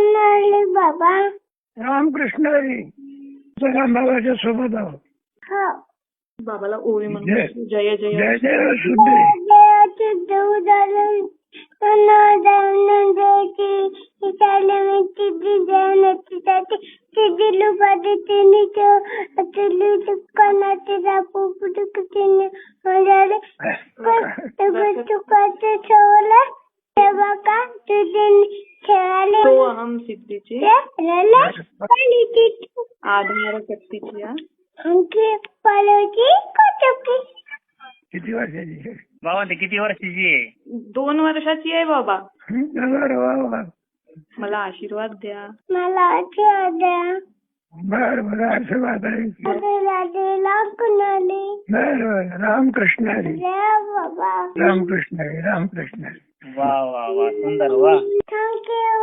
कोण आले बाबा। रामकृष्ण हरी राम बाबाच्या सोबत आहोत हो. बाबाला ओवी जय. म्हणून जय जय जय जय सुंदरी देवाचे देव झालं द्यायची चालले मी तिची जयंतीसाठी तिची लुपाटी तिने तिली दुकानाचे दापू पुटुकतीने म्हणाले चुकाचे ठेवलं तेव्हा का तुझे तो पालीची आधार शक्तीची हा. आणखी किती वर्षाची बाबा ते किती वर्षाची आहे दोन वर्षाची आहे बाबा। हं, वा वा. मला आशीर्वाद द्या। मला बर बर आशीर्वाद आहे. बर बर रामकृष्ण हरी बाबा। रामकृष्ण हरी रामकृष्ण हरी वा वा वा सुंदर वा। Thank you.